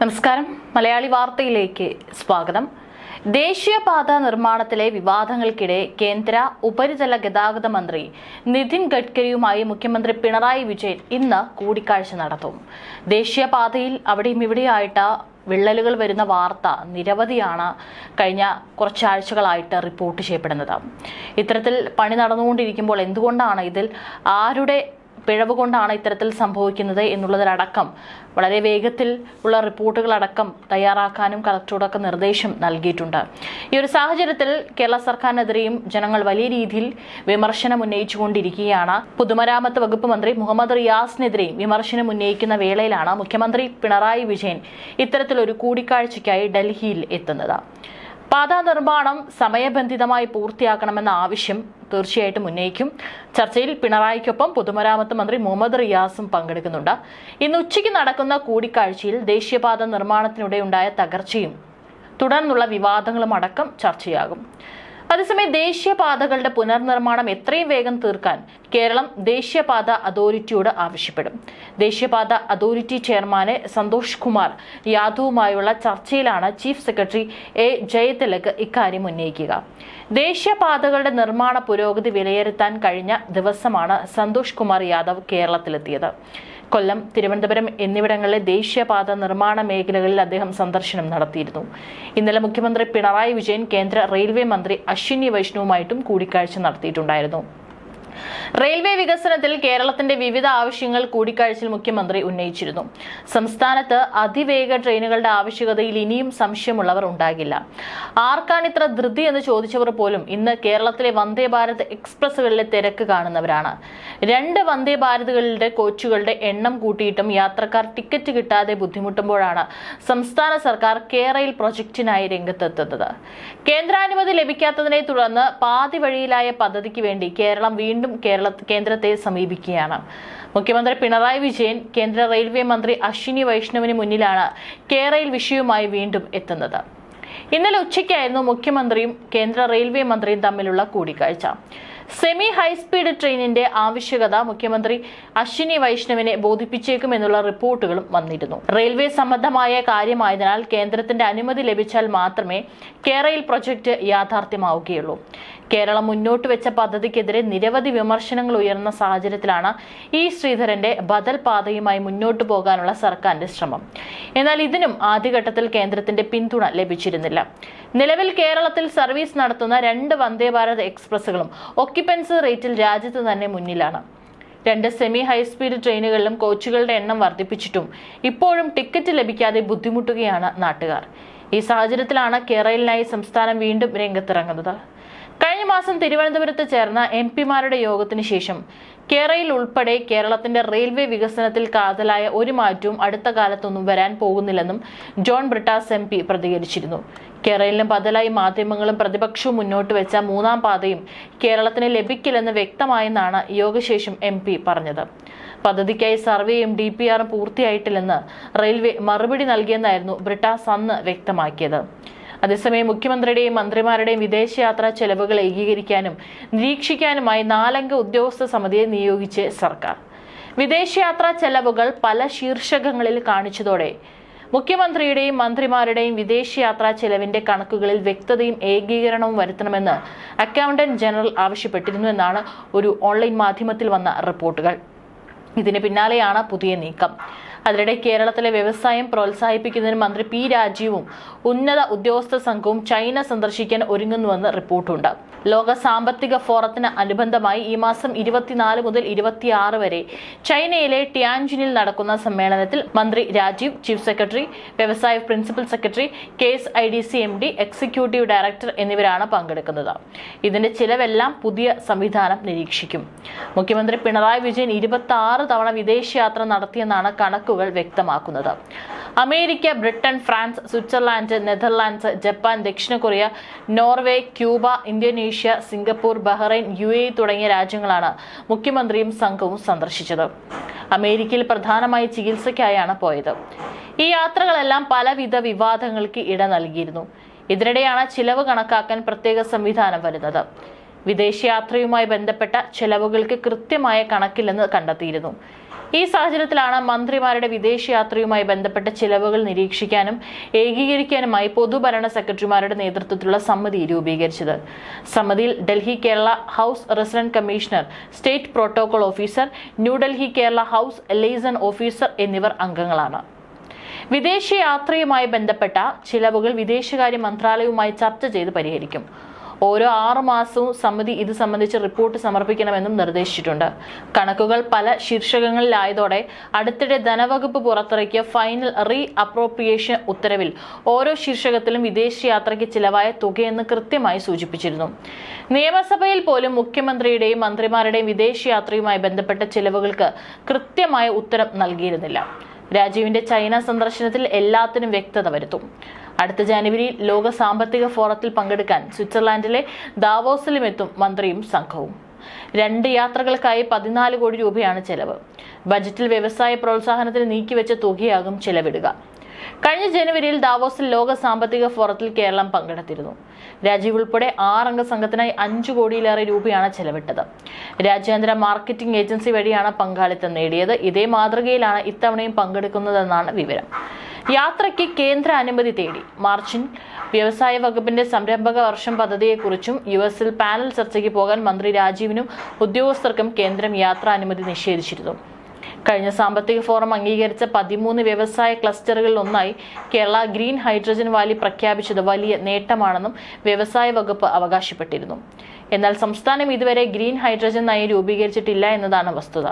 നമസ്കാരം. മലയാളി വാർത്തയിലേക്ക് സ്വാഗതം. ദേശീയപാത നിർമ്മാണത്തിലെ വിവാദങ്ങൾക്കിടെ കേന്ദ്ര ഉപരിതല ഗതാഗത മന്ത്രി നിതിൻ ഗഡ്കരിയുമായി മുഖ്യമന്ത്രി പിണറായി വിജയൻ ഇന്ന് കൂടിക്കാഴ്ച നടത്തും. ദേശീയപാതയിൽ അവിടെയും ഇവിടെയായിട്ട് വിള്ളലുകൾ വരുന്ന വാർത്ത നിരവധിയാണ് കഴിഞ്ഞ കുറച്ചാഴ്ചകളായിട്ട് റിപ്പോർട്ട് ചെയ്യപ്പെടുന്നത്. ഇത്തരത്തിൽ പണി നടന്നുകൊണ്ടിരിക്കുമ്പോൾ എന്തുകൊണ്ടാണ് ഇതിൽ ആരുടെ പിഴവ് കൊണ്ടാണ് ഇത്തരത്തിൽ സംഭവിക്കുന്നത് എന്നുള്ളതിലടക്കം വളരെ വേഗത്തിൽ ഉള്ള റിപ്പോർട്ടുകളടക്കം തയ്യാറാക്കാനും കളക്ടറോടൊക്കെ നിർദ്ദേശം നൽകിയിട്ടുണ്ട്. ഈ ഒരു സാഹചര്യത്തിൽ കേരള സർക്കാരിനെതിരെയും ജനങ്ങൾ വലിയ രീതിയിൽ വിമർശനം ഉന്നയിച്ചുകൊണ്ടിരിക്കുകയാണ്. പൊതുമരാമത്ത് വകുപ്പ് മന്ത്രി മുഹമ്മദ് റിയാസിനെതിരെയും വിമർശനം ഉന്നയിക്കുന്ന വേളയിലാണ് മുഖ്യമന്ത്രി പിണറായി വിജയൻ ഇത്തരത്തിലൊരു കൂടിക്കാഴ്ചയ്ക്കായി ഡൽഹിയിൽ എത്തുന്നത്. പാതാ നിർമ്മാണം സമയബന്ധിതമായി പൂർത്തിയാക്കണമെന്ന ആവശ്യം തീർച്ചയായിട്ടും ഉന്നയിക്കും. ചർച്ചയിൽ പിണറായിക്കൊപ്പം പൊതുമരാമത്ത് മന്ത്രി മുഹമ്മദ് റിയാസും പങ്കെടുക്കുന്നുണ്ട്. ഇന്ന് ഉച്ചയ്ക്ക് നടക്കുന്ന കൂടിക്കാഴ്ചയിൽ ദേശീയപാത നിർമ്മാണത്തിനിടെ ഉണ്ടായ തകർച്ചയും തുടർന്നുള്ള വിവാദങ്ങളും അടക്കം ചർച്ചയാകും. അതേസമയം ദേശീയപാതകളുടെ പുനർനിർമ്മാണം എത്രയും വേഗം തീർക്കാൻ കേരളം ദേശീയപാത അതോറിറ്റിയോട് ആവശ്യപ്പെടും. ദേശീയപാത അതോറിറ്റി ചെയർമാന് സന്തോഷ് കുമാർ യാദവുമായുള്ള ചർച്ചയിലാണ് ചീഫ് സെക്രട്ടറി എ ജയതിലക് ഇക്കാര്യം ഉന്നയിക്കുക. ദേശീയപാതകളുടെ നിർമ്മാണ പുരോഗതി വിലയിരുത്താൻ കഴിഞ്ഞ ദിവസമാണ് സന്തോഷ് കുമാർ യാദവ് കേരളത്തിലെത്തിയത്. കൊല്ലം തിരുവനന്തപുരം എന്നിവിടങ്ങളിലെ ദേശീയപാത നിർമ്മാണ മേഖലകളിൽ അദ്ദേഹം സന്ദർശനം നടത്തിയിരുന്നു. ഇന്നലെ മുഖ്യമന്ത്രി പിണറായി വിജയൻ കേന്ദ്ര റെയിൽവേ മന്ത്രി അശ്വിനി വൈഷ്ണവുമായിട്ടും കൂടിക്കാഴ്ച നടത്തിയിട്ടുണ്ടായിരുന്നു. റെയിൽവേ വികസനത്തിൽ കേരളത്തിന്റെ വിവിധ ആവശ്യങ്ങൾ കൂടിക്കാഴ്ചയിൽ മുഖ്യമന്ത്രി ഉന്നയിച്ചിരുന്നു. സംസ്ഥാനത്ത് അതിവേഗ ട്രെയിനുകളുടെ ആവശ്യകതയിൽ ഇനിയും സംശയമുള്ളവർ ഉണ്ടാകില്ല. ആർക്കാണ് ഇത്ര ധൃതി എന്ന് ചോദിച്ചവർ പോലും ഇന്ന് കേരളത്തിലെ വന്ദേ ഭാരത് എക്സ്പ്രസുകളിലെ തിരക്ക് കാണുന്നവരാണ്. രണ്ട് വന്ദേ ഭാരതുകളുടെ കോച്ചുകളുടെ എണ്ണം കൂട്ടിയിട്ടും യാത്രക്കാർ ടിക്കറ്റ് കിട്ടാതെ ബുദ്ധിമുട്ടുമ്പോഴാണ് സംസ്ഥാന സർക്കാർ കേരയിൽ പ്രൊജക്ടിനായി രംഗത്തെത്തുന്നത്. കേന്ദ്രാനുമതി ലഭിക്കാത്തതിനെ തുടർന്ന് പാതി വഴിയിലായ പദ്ധതിക്ക് വേണ്ടി കേരളം വീണ്ടും കേരള കേന്ദ്രത്തെ സമീപിക്കുകയാണ്. മുഖ്യമന്ത്രി പിണറായി വിജയൻ കേന്ദ്ര റെയിൽവേ മന്ത്രി അശ്വിനി വൈഷ്ണവിന് മുന്നിലാണ് കേരയിൽ വിഷയവുമായി വീണ്ടും എത്തുന്നത്. ഇന്നലെ ഉച്ചയ്ക്കായിരുന്നു മുഖ്യമന്ത്രിയും കേന്ദ്ര റെയിൽവേ മന്ത്രിയും തമ്മിലുള്ള കൂടിക്കാഴ്ച. സെമി ഹൈസ്പീഡ് ട്രെയിനിന്റെ ആവശ്യകത മുഖ്യമന്ത്രി അശ്വിനി വൈഷ്ണവിനെ ബോധിപ്പിച്ചേക്കുമെന്നുള്ള റിപ്പോർട്ടുകളും വന്നിരുന്നു. റെയിൽവേ സംബന്ധമായ കാര്യമായതിനാൽ കേന്ദ്രത്തിന്റെ അനുമതി ലഭിച്ചാൽ മാത്രമേ കേരയിൽ പ്രൊജക്ട് യാഥാർത്ഥ്യമാവുകയുള്ളൂ. കേരളം മുന്നോട്ട് വെച്ച പദ്ധതിക്കെതിരെ നിരവധി വിമർശനങ്ങൾ ഉയർന്ന സാഹചര്യത്തിലാണ് ഇ ശ്രീധരന്റെ ബദൽ പാതയുമായി മുന്നോട്ട് പോകാനുള്ള സർക്കാരിന്റെ ശ്രമം. എന്നാൽ ഇതിനും ആദ്യഘട്ടത്തിൽ കേന്ദ്രത്തിന്റെ പിന്തുണ ലഭിച്ചിരുന്നില്ല. നിലവിൽ കേരളത്തിൽ സർവീസ് നടത്തുന്ന രണ്ട് വന്ദേ ഭാരത് എക്സ്പ്രസ്സുകളും ഒക്യുപ്പൻസി റേറ്റിൽ രാജ്യത്ത് തന്നെ മുന്നിലാണ്. രണ്ട് സെമി ഹൈസ്പീഡ് ട്രെയിനുകളിലും കോച്ചുകളുടെ എണ്ണം വർദ്ധിപ്പിച്ചിട്ടും ഇപ്പോഴും ടിക്കറ്റ് ലഭിക്കാതെ ബുദ്ധിമുട്ടുകയാണ് നാട്ടുകാർ. ഈ സാഹചര്യത്തിലാണ് കേരളിനായി സംസ്ഥാനം വീണ്ടും രംഗത്തിറങ്ങുന്നത്. കഴിഞ്ഞ മാസം തിരുവനന്തപുരത്ത് ചേർന്ന എം പിമാരുടെ യോഗത്തിന് ശേഷം കേരളയിൽ ഉൾപ്പെടെ കേരളത്തിന്റെ റെയിൽവേ വികസനത്തിൽ കാതലായ ഒരു മാറ്റവും അടുത്ത കാലത്തൊന്നും വരാൻ പോകുന്നില്ലെന്നും ജോൺ ബ്രിട്ടാസ് എം പി പ്രതികരിച്ചിരുന്നു. കേരളയിലും ബദലായി മാധ്യമങ്ങളും പ്രതിപക്ഷവും മുന്നോട്ട് വെച്ച മൂന്നാം പാതയും കേരളത്തിന് ലഭിക്കില്ലെന്ന് വ്യക്തമായെന്നാണ് യോഗശേഷം എം പി പറഞ്ഞത്. പദ്ധതിക്കായി സർവേയും ഡി പി ആറും പൂർത്തിയായിട്ടില്ലെന്ന് റെയിൽവേ മറുപടി നൽകിയെന്നായിരുന്നു ബ്രിട്ടാസ് അന്ന് വ്യക്തമാക്കിയത്. അതേസമയം മുഖ്യമന്ത്രിയുടെയും മന്ത്രിമാരുടെയും വിദേശയാത്രാ ചെലവുകൾ ഏകീകരിക്കാനും നിരീക്ഷിക്കാനുമായി നാലംഗ ഉദ്യോഗസ്ഥ സമിതിയെ നിയോഗിച്ച് സർക്കാർ. വിദേശയാത്രാ ചെലവുകൾ പല ശീർഷകങ്ങളിൽ കാണിച്ചതോടെ മുഖ്യമന്ത്രിയുടെയും മന്ത്രിമാരുടെയും വിദേശയാത്രാ ചെലവിന്റെ കണക്കുകളിൽ വ്യക്തതയും ഏകീകരണവും വരുത്തണമെന്ന് അക്കൗണ്ടന്റ് ജനറൽ ആവശ്യപ്പെട്ടിരുന്നു എന്നാണ് ഒരു ഓൺലൈൻ മാധ്യമത്തിൽ വന്ന റിപ്പോർട്ടുകൾ. ഇതിന് പിന്നാലെയാണ് പുതിയ നീക്കം. അതിനിടെ കേരളത്തിലെ വ്യവസായം പ്രോത്സാഹിപ്പിക്കുന്നതിന് മന്ത്രി പി രാജീവും ഉന്നത ഉദ്യോഗസ്ഥ സംഘവും ചൈന സന്ദർശിക്കാൻ ഒരുങ്ങുന്നുവെന്ന് റിപ്പോർട്ടുണ്ട്. ലോക സാമ്പത്തിക ഫോറത്തിന് അനുബന്ധമായി ഈ മാസം ഇരുപത്തിനാല് മുതൽ ഇരുപത്തിയാറ് വരെ ചൈനയിലെ ടിയാൻജിനിൽ നടക്കുന്ന സമ്മേളനത്തിൽ മന്ത്രി രാജീവ് ചീഫ് സെക്രട്ടറി വ്യവസായ principal secretary K S I D C M D executive director എന്നിവരാണ് പങ്കെടുക്കുന്നത്. ഇതിന്റെ ചിലവെല്ലാം പുതിയ സംവിധാനം നിരീക്ഷിക്കും. മുഖ്യമന്ത്രി പിണറായി വിജയൻ ഇരുപത്തി ആറ് തവണ വിദേശയാത്ര നടത്തിയെന്നാണ് കണക്കുകൾ വ്യക്തമാക്കുന്നത്. America Britain France Switzerland Netherlands Japan ദക്ഷിണ Korea Norway Cuba Indonesia Singapore Bahrain U A തുടങ്ങിയ രാജ്യങ്ങളാണ് മുഖ്യമന്ത്രിയും സംഘവും സന്ദർശിച്ചത്. അമേരിക്കയിൽ പ്രധാനമായി ചികിത്സയ്ക്കായാണ് പോയത്. ഈ യാത്രകളെല്ലാം പലവിധ വിവാദങ്ങൾക്ക് ഇട നൽകിയിരുന്നു. ഇതിനിടെയാണ് ചിലവ് കണക്കാക്കാൻ പ്രത്യേക സംവിധാനം വരുന്നത്. വിദേശയാത്രയുമായി ബന്ധപ്പെട്ട ചെലവുകൾക്ക് കൃത്യമായ കണക്കില്ലെന്ന് കണ്ടെത്തിയിരുന്നു. ഈ സാഹചര്യത്തിലാണ് മന്ത്രിമാരുടെ വിദേശയാത്രയുമായി ബന്ധപ്പെട്ട ചിലവുകൾ നിരീക്ഷിക്കാനും ഏകീകരിക്കാനുമായി പൊതുഭരണ സെക്രട്ടറിമാരുടെ നേതൃത്വത്തിലുള്ള സമിതി രൂപീകരിച്ചത്. സമിതിയിൽ Delhi Kerala house resident commissioner state protocol officer New Delhi Kerala house liaison officer എന്നിവർ അംഗങ്ങളാണ്. വിദേശയാത്രയുമായി ബന്ധപ്പെട്ട ചിലവുകൾ വിദേശകാര്യ മന്ത്രാലയവുമായി ചർച്ച ചെയ്ത് പരിഹരിക്കും. ഓരോ ആറു മാസവും സമിതി ഇത് സംബന്ധിച്ച് റിപ്പോർട്ട് സമർപ്പിക്കണമെന്നും നിർദ്ദേശിച്ചിട്ടുണ്ട്. കണക്കുകൾ പല ശീർഷകങ്ങളിലായതോടെ അടുത്തിടെ ധനവകുപ്പ് പുറത്തിറക്കിയ ഫൈനൽ റീ അപ്രോപ്രിയേഷൻ ഉത്തരവിൽ ഓരോ ശീർഷകത്തിലും വിദേശയാത്രയ്ക്ക് ചിലവായ തുകയെന്ന് കൃത്യമായി സൂചിപ്പിച്ചിരുന്നു. നിയമസഭയിൽ പോലും മുഖ്യമന്ത്രിയുടെയും മന്ത്രിമാരുടെയും വിദേശയാത്രയുമായി ബന്ധപ്പെട്ട ചിലവുകൾക്ക് കൃത്യമായ ഉത്തരം നൽകിയിരുന്നില്ല. രാജീവിന്റെ ചൈന സന്ദർശനത്തിൽ എല്ലാത്തിനും വ്യക്തത വരുത്തും. അടുത്ത ജനുവരിയിൽ ലോക സാമ്പത്തിക ഫോറത്തിൽ പങ്കെടുക്കാൻ സ്വിറ്റ്സർലാൻഡിലെ ദാവോസിലും എത്തും മന്ത്രിയും സംഘവും. രണ്ട് യാത്രകൾക്കായി പതിനാല് കോടി രൂപയാണ് ചെലവ്. ബജറ്റിൽ വ്യവസായ പ്രോത്സാഹനത്തിന് നീക്കിവെച്ച തുകയാകും ചെലവിടുക. കഴിഞ്ഞ ജനുവരിയിൽ ദാവോസിൽ ലോക സാമ്പത്തിക ഫോറത്തിൽ കേരളം പങ്കെടുത്തിരുന്നു. രാജീവ് ഉൾപ്പെടെ ആറംഗ സംഘത്തിനായി അഞ്ചു കോടിയിലേറെ രൂപയാണ് ചെലവിട്ടത്. രാജ്യാന്തര മാർക്കറ്റിംഗ് ഏജൻസി വഴിയാണ് പങ്കാളിത്തം നേടിയത്. ഇതേ മാതൃകയിലാണ് ഇത്തവണയും പങ്കെടുക്കുന്നതെന്നാണ് വിവരം. യാത്രയ്ക്ക് കേന്ദ്ര അനുമതി തേടി. മാർച്ചിൽ വ്യവസായ വകുപ്പിന്റെ സംരംഭക വർഷം പദ്ധതിയെക്കുറിച്ചും യു എസിൽ പാനൽ ചർച്ചയ്ക്ക് പോകാൻ മന്ത്രി രാജീവിനും ഉദ്യോഗസ്ഥർക്കും കേന്ദ്രം യാത്രാനുമതി നിഷേധിച്ചിരുന്നു. കഴിഞ്ഞ സാമ്പത്തിക ഫോറം അംഗീകരിച്ച പതിമൂന്ന് വ്യവസായ ക്ലസ്റ്ററുകളിൽ ഒന്നായി കേരള ഗ്രീൻ ഹൈഡ്രജൻ വാലി പ്രഖ്യാപിച്ചത് വലിയ നേട്ടമാണെന്നും വ്യവസായ വകുപ്പ് അവകാശപ്പെട്ടിരുന്നു. എന്നാൽ സംസ്ഥാനം ഇതുവരെ ഗ്രീൻ ഹൈഡ്രജൻ നയം രൂപീകരിച്ചിട്ടില്ല എന്നതാണ് വസ്തുത.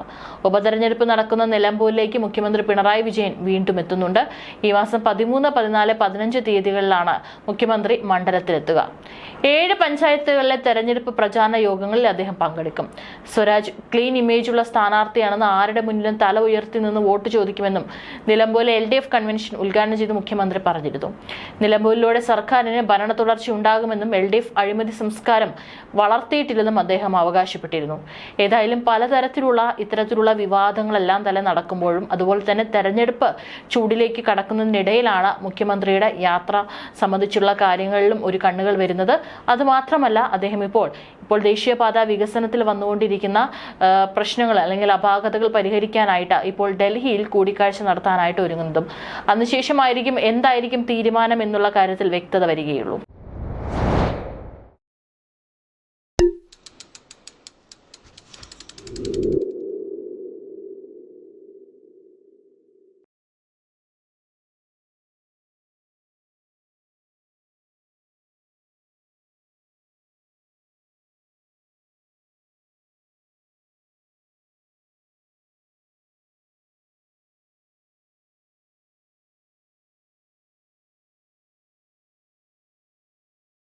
ഉപതെരഞ്ഞെടുപ്പ് നടക്കുന്ന നിലമ്പൂരിലേക്ക് മുഖ്യമന്ത്രി പിണറായി വിജയൻ വീണ്ടും എത്തുന്നുണ്ട്. ഈ മാസം പതിമൂന്ന് പതിനാല് പതിനഞ്ച് തീയതികളിലാണ് മുഖ്യമന്ത്രി മണ്ഡലത്തിലെത്തുക. ഏഴ് പഞ്ചായത്തുകളിലെ തെരഞ്ഞെടുപ്പ് പ്രചാരണ യോഗങ്ങളിൽ അദ്ദേഹം പങ്കെടുക്കും. സ്വരാജ് ക്ലീൻ ഇമേജ് ഉള്ള സ്ഥാനാർത്ഥിയാണെന്ന് ആരുടെ മുന്നിലും തല ഉയർത്തി നിന്ന് വോട്ട് ചോദിക്കുമെന്നും നിലമ്പൂരിലെ എൽ ഡി എഫ് കൺവെൻഷൻ ഉദ്ഘാടനം ചെയ്ത് മുഖ്യമന്ത്രി പറഞ്ഞിരുന്നു. നിലമ്പൂരിലൂടെ സർക്കാരിന് ഭരണ തുടർച്ച ഉണ്ടാകുമെന്നും എൽ ഡി എഫ് അഴിമതി സംസ്കാരം വളർത്തിയിട്ടില്ലെന്നും അദ്ദേഹം അവകാശപ്പെട്ടിരുന്നു. ഏതായാലും പലതരത്തിലുള്ള ഇത്തരത്തിലുള്ള വിവാദങ്ങളെല്ലാം തന്നെ നടക്കുമ്പോഴും അതുപോലെ തന്നെ തെരഞ്ഞെടുപ്പ് ചൂടിലേക്ക് കടക്കുന്നതിനിടയിലാണ് മുഖ്യമന്ത്രിയുടെ യാത്ര സംബന്ധിച്ചുള്ള കാര്യങ്ങളിലും ഒരു കണ്ണുകൾ വരുന്നത്. അതുമാത്രമല്ല അദ്ദേഹം ഇപ്പോൾ ഇപ്പോൾ ദേശീയപാത വികസനത്തിൽ വന്നുകൊണ്ടിരിക്കുന്ന പ്രശ്നങ്ങൾ അല്ലെങ്കിൽ അപാകതകൾ പരിഹരിക്കാനായിട്ട് ഇപ്പോൾ ഡൽഹിയിൽ കൂടിക്കാഴ്ച നടത്താനായിട്ട് ഒരുങ്ങുന്നതും. അതിനുശേഷമായിരിക്കും എന്തായിരിക്കും തീരുമാനം എന്നുള്ള കാര്യത്തിൽ വ്യക്തത വരികയുള്ളൂ.